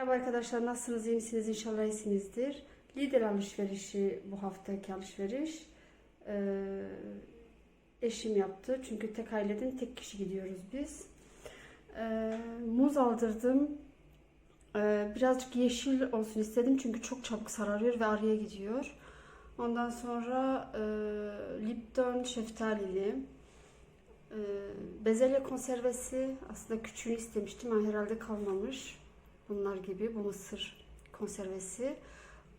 Merhaba arkadaşlar nasılsınız iyi misiniz inşallah iyisinizdir. Lidl alışverişi bu haftaki alışveriş. Ee, eşim yaptı çünkü tek aileden tek kişi gidiyoruz biz. Ee, muz aldırdım. Ee, birazcık yeşil olsun istedim çünkü çok çabuk sararıyor ve araya gidiyor. Ondan sonra e, Lipton şeftalili. Ee, bezelye konservesi aslında küçüğünü istemiştim ama herhalde kalmamış. Bunlar gibi bu mısır konservesi.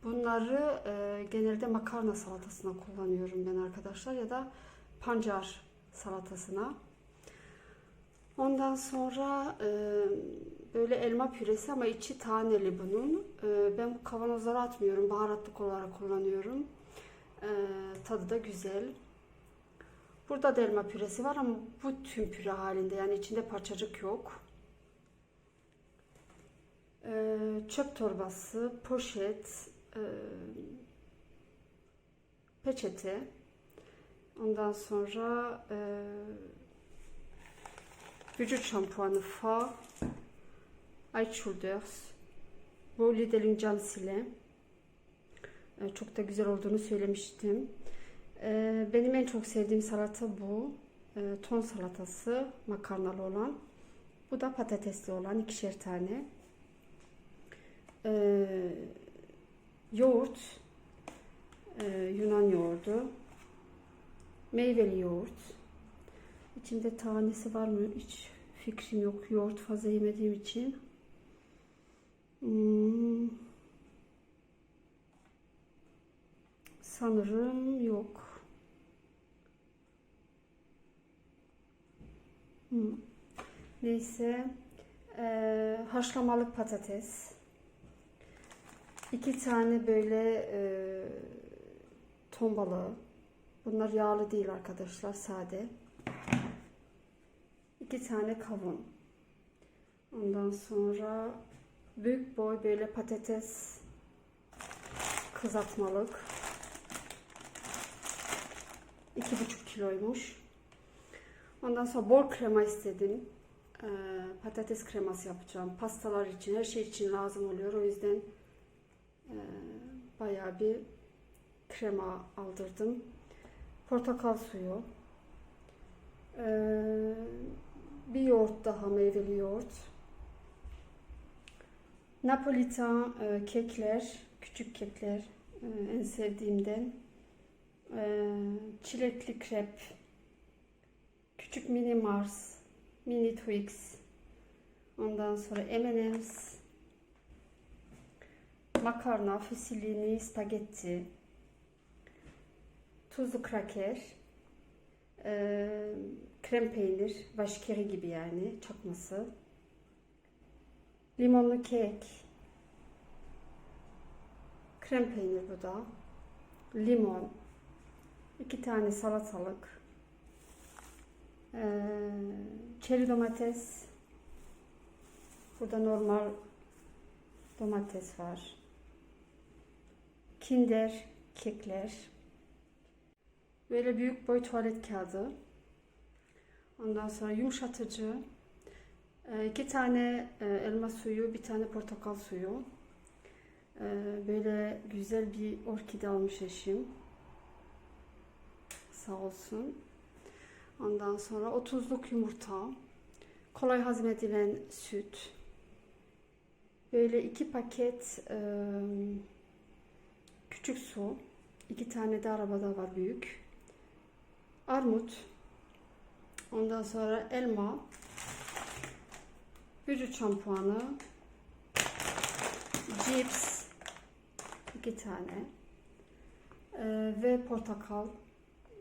Bunları e, genelde makarna salatasına kullanıyorum ben arkadaşlar ya da pancar salatasına. Ondan sonra e, böyle elma püresi ama içi taneli bunun. E, ben bu kavanozlara atmıyorum. Baharatlık olarak kullanıyorum. E, tadı da güzel. Burada da elma püresi var ama bu tüm püre halinde yani içinde parçacık yok. Ee, çöp torbası, poşet, e, peçete. Ondan sonra e, vücut şampuanı fa, Eichschulters. Bu Lidl'in cam sile. E, çok da güzel olduğunu söylemiştim. E, benim en çok sevdiğim salata bu. E, ton salatası, makarnalı olan. Bu da patatesli olan ikişer tane. Ee, yoğurt, e, Yunan yoğurdu, meyveli yoğurt. İçinde tanesi var mı hiç fikrim yok. Yoğurt fazla yemediğim için. Hmm. Sanırım yok. Hmm. Neyse. Ee, haşlamalık patates. İki tane böyle e, ton balığı. Bunlar yağlı değil arkadaşlar, sade. İki tane kavun. Ondan sonra büyük boy böyle patates kızartmalık. İki buçuk kiloymuş. Ondan sonra bol krema istedim. Ee, patates kreması yapacağım. Pastalar için, her şey için lazım oluyor. O yüzden ee, bayağı bir krema aldırdım. Portakal suyu. Ee, bir yoğurt daha, meyveli yoğurt. Napolitan e, kekler, küçük kekler e, en sevdiğimden. E, çilekli krep, küçük mini Mars, mini Twix. Ondan sonra M&M's, makarna, fusilini, spagetti, tuzlu kraker, e, krem peynir, vaşkeri gibi yani çakması, limonlu kek, krem peynir bu da, limon, iki tane salatalık, e, çeri domates, burada normal domates var. Kinder kekler. Böyle büyük boy tuvalet kağıdı. Ondan sonra yumuşatıcı. E, iki tane e, elma suyu, bir tane portakal suyu. E, böyle güzel bir orkide almış eşim. Sağ olsun. Ondan sonra 30'luk yumurta. Kolay hazmedilen süt. Böyle iki paket küçük su. iki tane de arabada var büyük. Armut. Ondan sonra elma. Vücut şampuanı. Cips. iki tane. Ee, ve portakal.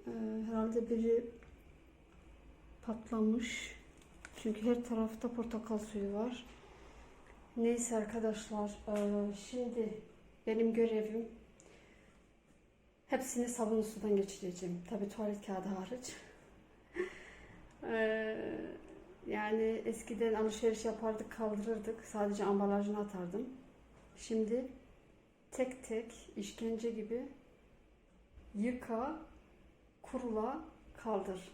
Ee, herhalde biri patlamış. Çünkü her tarafta portakal suyu var. Neyse arkadaşlar. Şimdi benim görevim Hepsini sabunlu sudan geçireceğim. Tabi tuvalet kağıdı hariç. ee, yani eskiden alışveriş yapardık, kaldırırdık. Sadece ambalajını atardım. Şimdi tek tek işkence gibi yıka, kurula, kaldır.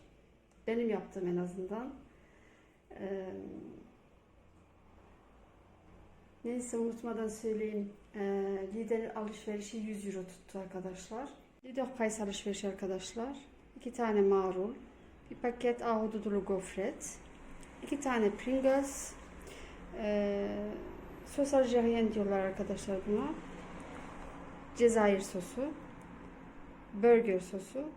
Benim yaptığım en azından. Ee, Neyse unutmadan söyleyeyim. Ee, lider alışverişi 100 euro tuttu arkadaşlar. Lider Kays alışverişi arkadaşlar. 2 tane marul. Bir paket ahududulu gofret. 2 tane Pringles. Ee, sos aljeryen diyorlar arkadaşlar buna. Cezayir sosu. Burger sosu.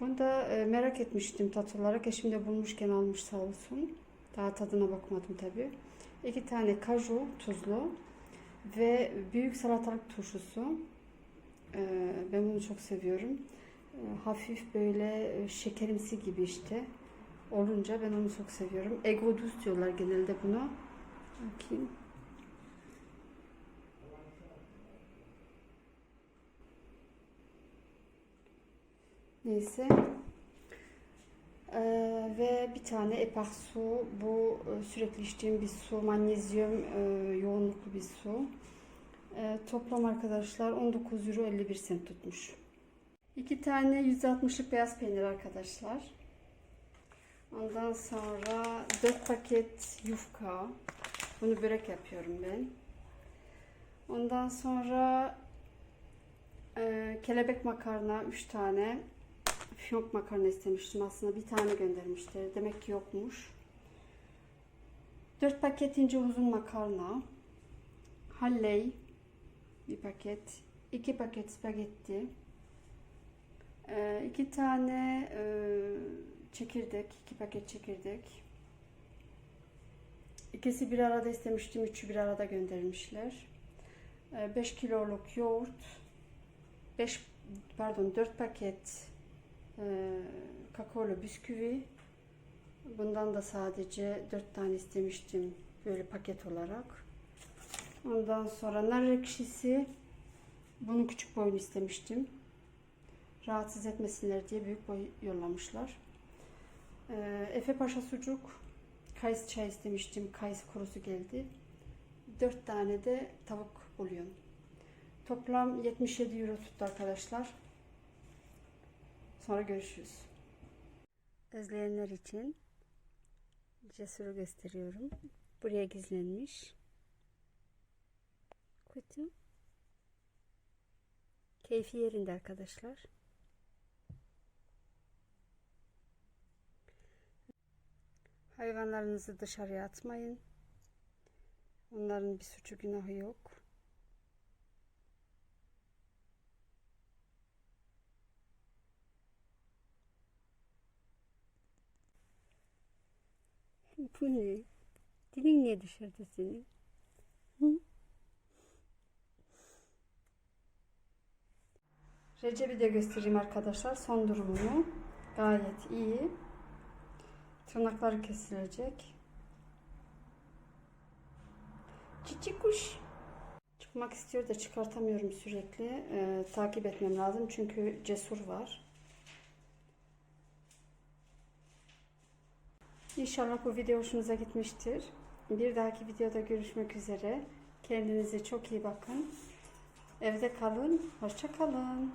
Bunu da e, merak etmiştim tat olarak. Eşim de bulmuşken almış sağ olsun. Daha tadına bakmadım tabi. İki tane kaju tuzlu ve büyük salatalık turşusu. Ee, ben bunu çok seviyorum. Ee, hafif böyle e, şekerimsi gibi işte. Olunca ben onu çok seviyorum. Ego düz diyorlar genelde buna. Bakayım. Neyse. Ee, ve bir epar eparsu. Bu e, sürekli içtiğim bir su. Magnezyum e, yoğunluklu bir su. E, toplam arkadaşlar 19 euro 51 sent tutmuş. İki tane %60'lık beyaz peynir arkadaşlar. Ondan sonra 4 paket yufka. Bunu börek yapıyorum ben. Ondan sonra e, kelebek makarna 3 tane. Fiyonk makarna istemiştim aslında. Bir tane göndermişler. Demek ki yokmuş. 4 paket ince uzun makarna. Halley bir paket. 2 paket spagetti. 2 tane e, çekirdek. 2 paket çekirdek. İkisi bir arada istemiştim. Üçü bir arada göndermişler. 5 kiloluk yoğurt. 5 pardon 4 paket e, kakaolu bisküvi. Bundan da sadece 4 tane istemiştim böyle paket olarak. Ondan sonra nar ekşisi. Bunu küçük boyunu istemiştim. Rahatsız etmesinler diye büyük boy yollamışlar. Ee, Efe Paşa sucuk. Kayısı çay istemiştim. Kayısı kurusu geldi. 4 tane de tavuk bulyon. Toplam 77 euro tuttu arkadaşlar. Sonra görüşürüz. Özleyenler için cesuru gösteriyorum. Buraya gizlenmiş. Kutu. Keyfi yerinde arkadaşlar. Hayvanlarınızı dışarıya atmayın. Onların bir suçu günahı yok. Bu ne? Dilin niye dışarıda senin? Recep'i de göstereyim arkadaşlar. Son durumunu. Gayet iyi. Tırnakları kesilecek. Cici kuş. Çıkmak istiyor da çıkartamıyorum sürekli. Ee, takip etmem lazım çünkü cesur var. İnşallah bu video hoşunuza gitmiştir. Bir dahaki videoda görüşmek üzere. Kendinize çok iyi bakın. Evde kalın. Hoşça kalın.